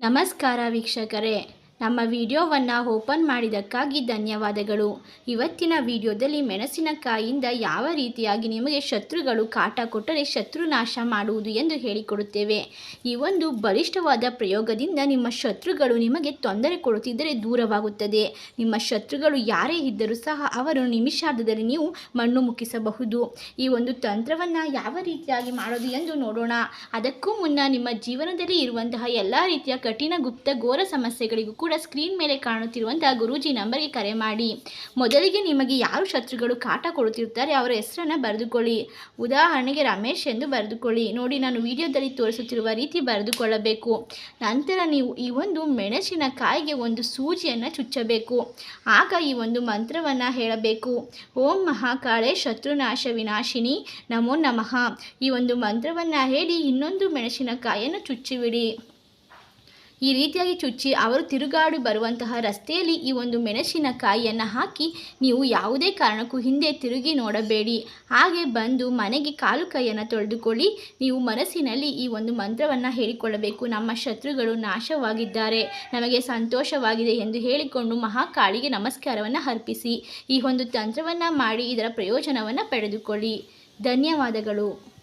ನಮಸ್ಕಾರ ವೀಕ್ಷಕರೇ. ನಮ್ಮ ವಿಡಿಯೋವನ್ನು ಓಪನ್ ಮಾಡಿದ್ದಕ್ಕಾಗಿ ಧನ್ಯವಾದಗಳು. ಇವತ್ತಿನ ವಿಡಿಯೋದಲ್ಲಿ ಮೆಣಸಿನಕಾಯಿಯಿಂದ ಯಾವ ರೀತಿಯಾಗಿ ನಿಮಗೆ ಶತ್ರುಗಳು ಕಾಟ ಕೊಟ್ಟರೆ ಶತ್ರು ನಾಶ ಮಾಡುವುದು ಎಂದು ಹೇಳಿಕೊಡುತ್ತೇವೆ. ಈ ಒಂದು ಬಲಿಷ್ಠವಾದ ಪ್ರಯೋಗದಿಂದ ನಿಮ್ಮ ಶತ್ರುಗಳು ನಿಮಗೆ ತೊಂದರೆ ಕೊಡುತ್ತಿದ್ದರೆ ದೂರವಾಗುತ್ತದೆ. ನಿಮ್ಮ ಶತ್ರುಗಳು ಯಾರೇ ಇದ್ದರೂ ಸಹ ಅವರು ನಿಮಿಷಾರ್ಧದಲ್ಲಿ ನೀವು ಮಣ್ಣು ಮುಕ್ಕಿಸಬಹುದು ಈ ಒಂದು ತಂತ್ರವನ್ನು ಯಾವ ರೀತಿಯಾಗಿ ಮಾಡೋದು ಎಂದು ನೋಡೋಣ. ಅದಕ್ಕೂ ಮುನ್ನ ನಿಮ್ಮ ಜೀವನದಲ್ಲಿ ಇರುವಂತಹ ಎಲ್ಲ ರೀತಿಯ ಕಠಿಣ ಗುಪ್ತ ಘೋರ ಸಮಸ್ಯೆಗಳಿಗೂ ಸ್ಕ್ರೀನ್ ಮೇಲೆ ಕಾಣುತ್ತಿರುವಂತಹ ಗುರೂಜಿ ನಂಬರ್ಗೆ ಕರೆ ಮಾಡಿ. ಮೊದಲಿಗೆ ನಿಮಗೆ ಯಾರು ಶತ್ರುಗಳು ಕಾಟ ಕೊಡುತ್ತಿರುತ್ತಾರೆ ಅವರ ಹೆಸರನ್ನು ಬರೆದುಕೊಳ್ಳಿ. ಉದಾಹರಣೆಗೆ ರಮೇಶ್ ಎಂದು ಬರೆದುಕೊಳ್ಳಿ. ನೋಡಿ, ನಾನು ವಿಡಿಯೋದಲ್ಲಿ ತೋರಿಸುತ್ತಿರುವ ರೀತಿ ಬರೆದುಕೊಳ್ಳಬೇಕು. ನಂತರ ನೀವು ಈ ಒಂದು ಮೆಣಸಿನಕಾಯಿಗೆ ಒಂದು ಸೂಜಿಯನ್ನು ಚುಚ್ಚಬೇಕು. ಆಗ ಈ ಒಂದು ಮಂತ್ರವನ್ನು ಹೇಳಬೇಕು. ಓಂ ಮಹಾಕಾಳೆ ಶತ್ರುನಾಶ ವಿನಾಶಿನಿ ನಮೋ ನಮಃ. ಈ ಒಂದು ಮಂತ್ರವನ್ನು ಹೇಳಿ ಇನ್ನೊಂದು ಮೆಣಸಿನಕಾಯಿಯನ್ನು ಚುಚ್ಚಿಬಿಡಿ. ಈ ರೀತಿಯಾಗಿ ಚುಚ್ಚಿ ಅವರು ತಿರುಗಾಡಿ ಬರುವಂತಹ ರಸ್ತೆಯಲ್ಲಿ ಈ ಒಂದು ಮೆಣಸಿನಕಾಯಿಯನ್ನು ಹಾಕಿ ನೀವು ಯಾವುದೇ ಕಾರಣಕ್ಕೂ ಹಿಂದೆ ತಿರುಗಿ ನೋಡಬೇಡಿ. ಹಾಗೆ ಬಂದು ಮನೆಗೆ ಕಾಲು ಕೈಯನ್ನು ತೊಳೆದುಕೊಳ್ಳಿ. ನೀವು ಮನಸ್ಸಿನಲ್ಲಿ ಈ ಒಂದು ಮಂತ್ರವನ್ನು ಹೇಳಿಕೊಳ್ಳಬೇಕು. ನಮ್ಮ ಶತ್ರುಗಳು ನಾಶವಾಗಿದ್ದಾರೆ. ನಮಗೆ ಸಂತೋಷವಾಗಿದೆ ಎಂದು ಹೇಳಿಕೊಂಡು ಮಹಾಕಾಳಿಗೆ ನಮಸ್ಕಾರವನ್ನು ಅರ್ಪಿಸಿ. ಈ ಒಂದು ತಂತ್ರವನ್ನು ಮಾಡಿ ಇದರ ಪ್ರಯೋಜನವನ್ನು ಪಡೆದುಕೊಳ್ಳಿ. ಧನ್ಯವಾದಗಳು.